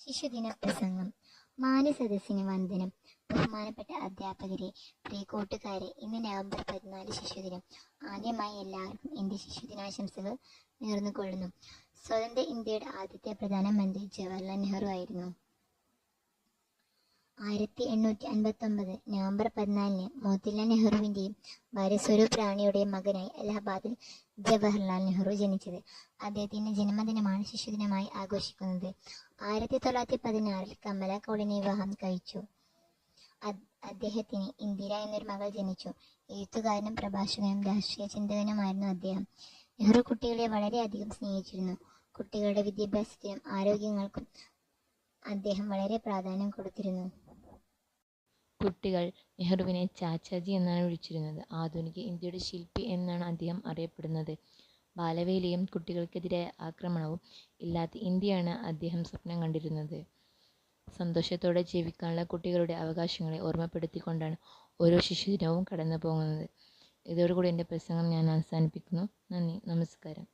ശിശുദിന പ്രസംഗം മാന്യസദസ്സിന് വന്ദനം ബഹുമാനപ്പെട്ട അധ്യാപകരെ പ്രിയ കൂട്ടുകാരെ ഇന്ന് നവംബർ പതിനാല് ശിശുദിനം. ആദ്യമായി എല്ലാവർക്കും എന്റെ ശിശുദിനാശംസകൾ നേർന്നുകൊള്ളുന്നു. സ്വതന്ത്ര ഇന്ത്യയുടെ ആദ്യത്തെ പ്രധാനമന്ത്രി ജവഹർലാൽ നെഹ്റു ആയിരുന്നു. ആയിരത്തി എണ്ണൂറ്റി അൻപത്തി ഒമ്പത് നവംബർ പതിനാലിന് മോത്തിലാൽ നെഹ്റുവിന്റെയും ഭാര്യ സ്വരൂപ് റാണിയുടെയും മകനായി അലഹബാദിൽ ജവഹർലാൽ നെഹ്റു ജനിച്ചത്. അദ്ദേഹത്തിന്റെ ജന്മദിനമാണ് ശിശുദിനമായി ആഘോഷിക്കുന്നത്. ആയിരത്തി തൊള്ളായിരത്തി പതിനാറിൽ കമല കോളിനെ വിവാഹം കഴിച്ചു. അദ്- അദ്ദേഹത്തിന് ഇന്ദിര എന്നൊരു മകൾ ജനിച്ചു. എഴുത്തുകാരനും പ്രഭാഷകനും രാഷ്ട്രീയ ചിന്തകനുമായിരുന്നു അദ്ദേഹം. നെഹ്റു കുട്ടികളെ വളരെയധികം സ്നേഹിച്ചിരുന്നു. കുട്ടികളുടെ വിദ്യാഭ്യാസത്തിനും ആരോഗ്യങ്ങൾക്കും അദ്ദേഹം വളരെ പ്രാധാന്യം കൊടുത്തിരുന്നു. കുട്ടികൾ നെഹ്റുവിനെ ചാച്ചാജി എന്നാണ് വിളിച്ചിരുന്നത്. ആധുനിക ഇന്ത്യയുടെ ശില്പി എന്നാണ് അദ്ദേഹം അറിയപ്പെടുന്നത്. ബാലവേലയും കുട്ടികൾക്കെതിരെ ആക്രമണവും ഇല്ലാത്ത ഇന്ത്യയാണ് അദ്ദേഹം സ്വപ്നം കണ്ടിരുന്നത്. സന്തോഷത്തോടെ ജീവിക്കാനുള്ള കുട്ടികളുടെ അവകാശങ്ങളെ ഓർമ്മപ്പെടുത്തിക്കൊണ്ടാണ് ഓരോ ശിശുദിനവും കടന്നു പോകുന്നത് ഇതോടുകൂടി എന്റെ പ്രസംഗം ഞാൻ അവസാനിപ്പിക്കുന്നു. നന്ദി. നമസ്കാരം.